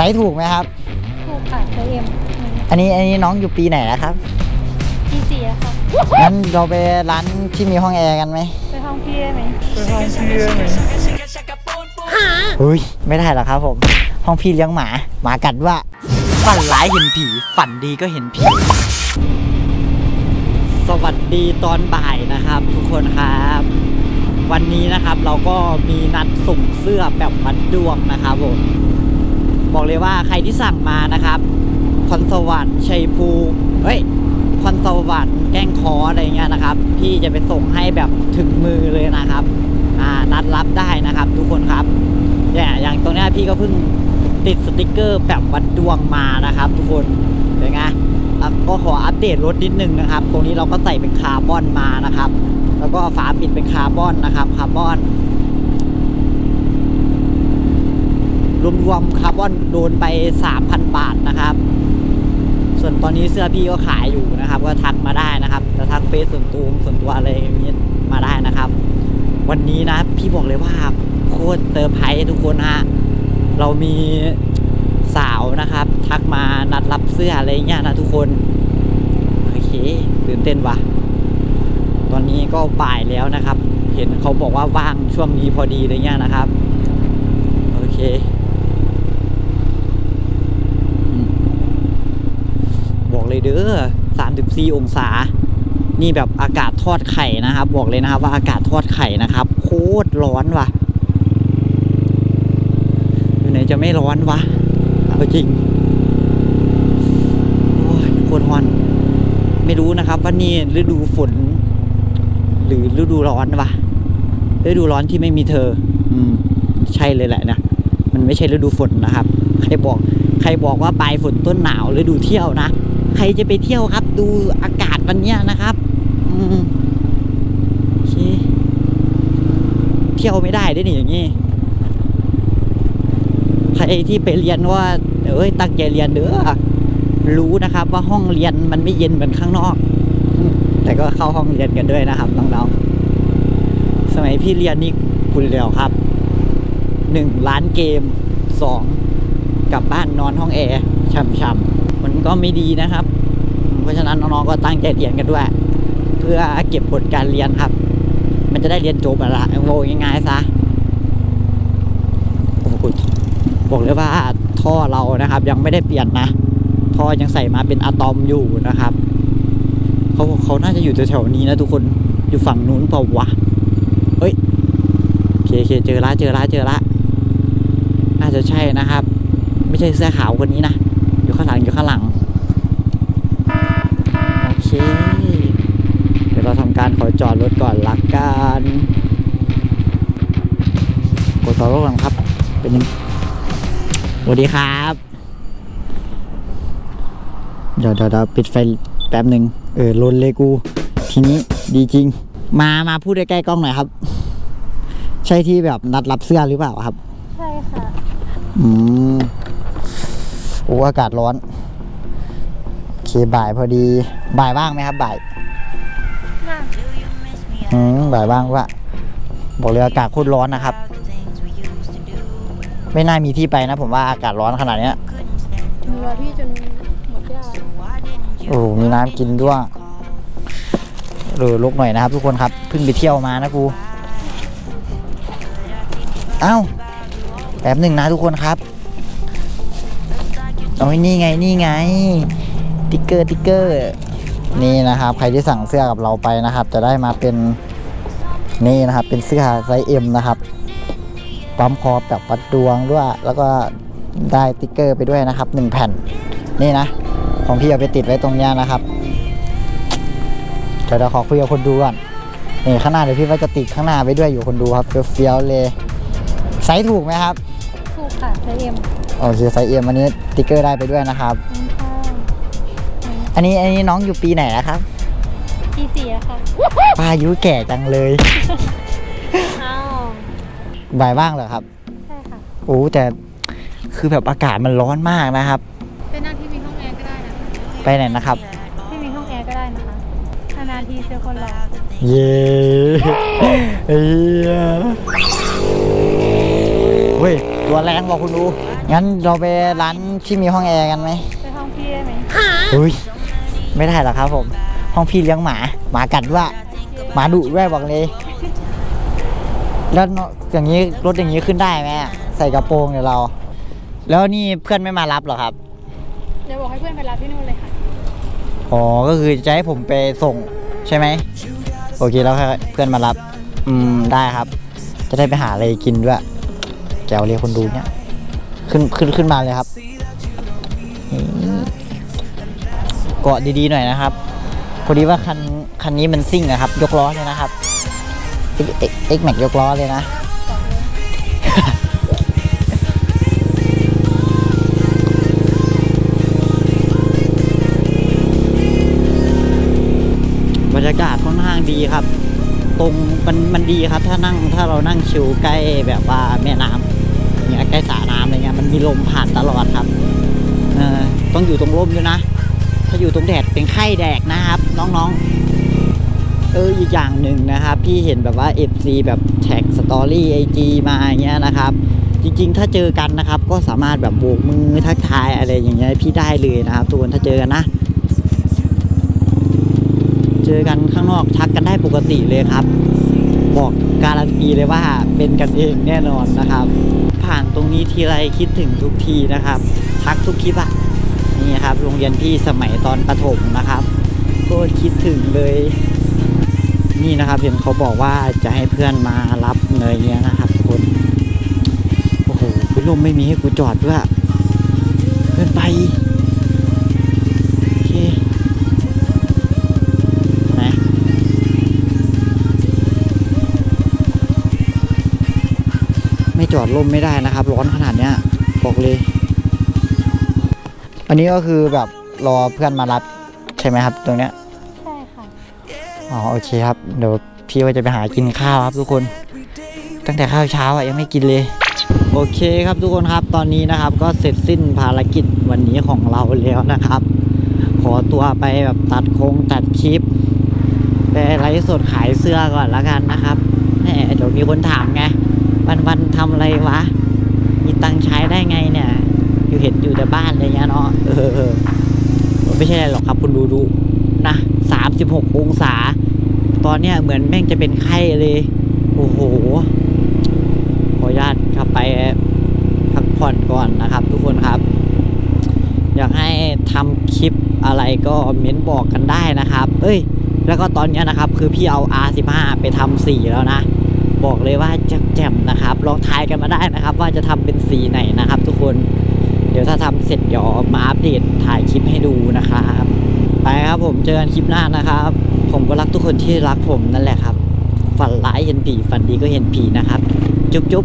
ซส์ถูกไหมครับ ถูกค่ะไซส์เอ็มอันนี้อันนี้น้องอยู่ปีไหนแล้วครับที่สี่อะค่ะงั้นเราไปร้านที่มีห้องแอร์กันไหมไปห้องพี่ได้ไหมเฮ้ยไม่ได้หรอกครับผม ห้องพี่เลี้ยงหมา หมากัดว่า ฝันร้ายเห็นผี ฝันดีก็เห็นผี สวัสดีตอนบ่ายนะครับ ทุกคนครับ วันนี้นะครับเราก็มีนัดส่งเสื้อแบบวัดดวงนะครับผม บอกเลยว่าใครที่สั่งมานะครับคอนสวรรค์ชัยภูเฮ้ยคอนสวรรค์แกล้งคออะไรเงี้ยนะครับ พี่จะไปส่งให้แบบถึงมือเลยนะครับ อ่านัดรับได้นะครับ ทุกคนครับเนี่ยอย่างตรงนี้พี่ก็เพิ่งติดสติกเกอร์แบบวัดดวงมานะครับ ทุกคนเป็นไงก็ขออัปเดตรถนิดนึงนะครับ ตรงนี้เราก็ใส่เป็นคาร์บอนมานะครับ แล้วก็ฝาปิดเป็นคาร์บอนนะครับคาร์บอน รวมๆคาร์บอนโดนไป 3,000 บาทนะครับ ส่วนตอนนี้เสื้อพี่ก็ขายอยู่นะครับ ก็ทักมาได้นะครับจะทักเฟซส่วนตัวส่วนตัวอะไรอย่างนี้มาได้นะครับ วันนี้นะพี่บอกเลยว่าโคตรเซอร์ไพรส์ทุกคนฮะเรามีสาวนะครับ ทักมานัดรับเสื้ออะไรเงี้ยนะทุกคนโอเคตื่นเต้นวะตอนนี้ก็บ่ายแล้วนะครับ เห็นเขาบอกว่าว่างช่วงนี้พอดีอะไรเงี้ยนะครับ โอเคอืมบอก เลยเด้อ34องศา นี่แบบอากาศทอดไข่นะครับ บอกเลยนะครับว่าอากาศทอดไข่นะครับ โคตรร้อนว่ะอยู่ไหนจะไม่ร้อนวะเอาจริงโอ้ยโคตรร้อน ไม่รู้นะครับว่านี่ฤดูฝน หรือฤดูร้อนวะฤดูร้อนที่ไม่มีเธอ อืม ใช่เลยแหละนะ มันไม่ใช่ฤดูฝนนะครับ ใครบอก ใครบอกว่าปลายฝนต้นหนาวฤดูเที่ยวนะ ใครจะไปเที่ยวครับ ดูอากาศวันนี้นะครับ อืมเที่ยวไม่ได้ด้วยนี่อย่างนี้ใครที่ไปเรียนว่าเอ้ยตั้งใจเรียนเด้อรู้นะครับ ว่าห้องเรียนมันไม่เย็นเหมือนข้างนอก แต่ก็เข้าห้องเรียนกันด้วยนะครับน้องๆสมัยพี่เรียนนี่คุณเรียวครับหนึ่งล้านเกมสองกลับบ้านนอนห้องแอร์ช่ำๆ ก็ไม่ดีนะครับ เพราะฉะนั้นน้องๆก็ตั้งใจเรียนกันด้วย เพื่อเก็บผลการเรียนครับ มันจะได้เรียนจบอะละโวง่ายๆซะโอ้โหบอกเลยว่าท่อเรานะครับ ยังไม่ได้เปลี่ยนนะ ท่อยังใส่มาเป็นอะตอมอยู่นะครับเขาเขาน่าจะอยู่แถวๆนี้นะทุกคนอยู่ฝั่งนู้นเปล่าวะเฮ้ยโอเคเคเจอละเจอละเจอละน่าจะใช่นะครับ ไม่ใช่เสื้อขาวคนนี้นะ ข้างหลังอยู่ข้างหลัง โอเค เดี๋ยวเราทำการขอจอดรถก่อนละกันกดต่อรถก่อนครับ เป็นยังสวัสดีครับเดี๋ยวเดี๋ยวเดี๋ยวปิดไฟแป๊บหนึ่งเออลนเลยกู ทีนี้ดีจริง มา มาพูดใกล้ๆกล้องหน่อยครับ ใช่ที่แบบนัดรับเสื้อหรือเปล่าครับ ใช่ค่ะ อืมโอ้อากาศร้อนโอเคบ่ายพอดี บ่ายว่างไหมครับ บ่ายมาอืมบ่ายว่างว่าบอกเลยอากาศโคตรร้อนนะครับ ไม่น่ามีที่ไปนะ ผมว่าอากาศร้อนขนาดเนี้ยมีว่าพี่จนหมดยาโอ้มีน้ำกินด้วยเออลกหน่อยนะครับทุกคนครับเพิ่งไปเที่ยวมานะกูเอ้าแป๊บหนึ่งนะทุกคนครับ โอ้ยนี่ไงนี่ไง ติ๊กเกอร์ติ๊กเกอร์นี่นะครับใครที่สั่งเสื้อกับเราไปนะครับ จะได้มาเป็นนี่นะครับ เป็นเสื้อไซส์เอ็มนะครับปั๊มคอแบบวัดดวงด้วย แล้วก็ได้ติ๊กเกอร์ไปด้วยนะครับหนึ่งแผ่น นี่นะ ของพี่เอาไปติดไว้ตรงนี้นะครับเดี๋ยวเราขอคุยกับคนดูก่อนนี่ข้างหน้าเดี๋ยวพี่ว่าจะติดข้างหน้าไปด้วยอยู่คนดูครับเฟี้ยวๆเลยไซส์ถูกไหมครับ ถูกค่ะไซส์เอ็ม โอเคไซส์เอ็มอันนี้ติ๊กเกอร์ได้ไปด้วยนะครับน้ำข้าวอันนี้อันนี้น้องอยู่ปีไหนนะครับที่สี่อะค่ะป้าอายุแก่จังเลยอ้าวบ่ายว่างเหรอครับ ใช่ค่ะ โอ้แต่คือแบบอากาศมันร้อนมากนะครับ เป็นหน้าที่มีห้องแอร์ก็ได้นะคะไปไหนนะครับ ที่มีห้องแอร์ก็ได้นะคะนานๆทีเจอคนหล่อเย้เฮียเฮ้ย ตัวแรงบอกคุณดู งั้นเราไปร้านที่มีห้องแอร์กันไหมไปห้องพี่ได้ไหมอุ้ยไม่ได้หรอกครับผม ห้องพี่เลี้ยงหมา หมากัดด้วยหมาดุด้วยบอกเลย แล้วเนอะอย่างนี้รถอย่างนี้ขึ้นได้ไหมอะใส่กระโปรงเดี๋ยวเรา แล้วนี่เพื่อนไม่มารับเหรอครับ เดี๋ยวบอกให้เพื่อนไปรับที่นู่นเลยค่ะ อ๋อ ก็คือจะให้ผมไปส่งใช่ไหม โอเคแล้วให้เพื่อนมารับ อืมได้ครับ จะได้ไปหาอะไรกินด้วย แกวเลยคนดูเนี่ย ขึ้นขึ้นขึ้นมาเลยครับเกาะดีๆหน่อยนะครับพอดีว่าคันคันนี้มันซิ่งนะครับ ยกล้อเลยนะครับ X X X Max ยกล้อเลยนะบรรยากาศค่อนข้างดีครับ ตรงมันมันดีครับ ถ้านั่งถ้าเรานั่งชิวใกล้แบบว่าแม่น้ำ ลมผ่านตลอดครับเออต้องอยู่ตรงร่มด้วยนะ ถ้าอยู่ตรงแดดเป็นไข้แดกนะครับ น้องๆ เอออีกอย่างหนึ่งนะครับ พี่เห็นแบบว่า FC แบบแท็กสตอรี่ไอจีมาอย่างเงี้ยนะครับ จริงๆ ถ้าเจอกันนะครับ ก็สามารถแบบโบกมือทักทายอะไรอย่างเงี้ยพี่ได้เลยนะครับ ทุกคนถ้าเจอกันนะ เจอกันข้างนอกทักกันได้ปกติเลยครับ บอกการันตีเลยว่าเป็นกันเองแน่นอนนะครับ ผ่านตรงนี้ทีไรคิดถึงทุกทีนะครับ ทักทุกคลิปอะนี่ครับโรงเรียนพี่สมัยตอนประถมนะครับก็คิดถึงเลย นี่นะครับเห็นเขาบอกว่าจะให้เพื่อนมารับเนยเงี้ยนะครับทุกคนโอ้โหคุณลมไม่มีให้กูจอดด้วยเกินไป จอดร่มไม่ได้นะครับ ร้อนขนาดเนี้ยบอกเลย อันนี้ก็คือแบบรอเพื่อนมารับใช่ไหมครับ ตรงเนี้ยใช่ค่ะอ๋อโอเคครับเดี๋ยวพี่ว่าจะไปหากินข้าวครับทุกคน ตั้งแต่ข้าวเช้าอะยังไม่กินเลยโอเคครับทุกคนครับตอนนี้นะครับก็เสร็จสิ้นภารกิจวันนี้ของเราแล้วนะครับ ขอตัวไปแบบตัดโครงตัดคลิปไปไลฟ์สดขายเสื้อก่อนละกันนะครับแหมเดี๋ยวมีคนถามไง วันวันทำอะไรวะ มีตังใช้ได้ไงเนี่ย อยู่เห็นอยู่แต่บ้านอะไรเงี้ยเนาะเออไม่ใช่อะไรหรอกครับคุณดูดูนะสามสิบหกองศา ตอนเนี้ยเหมือนแม่งจะเป็นไข้เลย โอ้โห ขออนุญาตขับไปพักผ่อนก่อนนะครับ ทุกคนครับ อยากให้ทำคลิปอะไรก็เม้นบอกกันได้นะครับ เอ้ย แล้วก็ตอนเนี้ยนะครับ คือพี่เอา R15 ไปทำสีแล้วนะ บอกเลยว่าแจ่มๆนะครับ ลองทายกันมาได้นะครับ ว่าจะทำเป็นสีไหนนะครับ ทุกคน เดี๋ยวถ้าทำเสร็จเดี๋ยวมาอัปเดตถ่ายคลิปให้ดูนะครับ ไปครับผมเจอกันคลิปหน้านะครับ ผมก็รักทุกคนที่รักผมนั่นแหละครับ ฝันร้ายเห็นผีฝันดีก็เห็นผีนะครับ จุ๊บจุ๊บ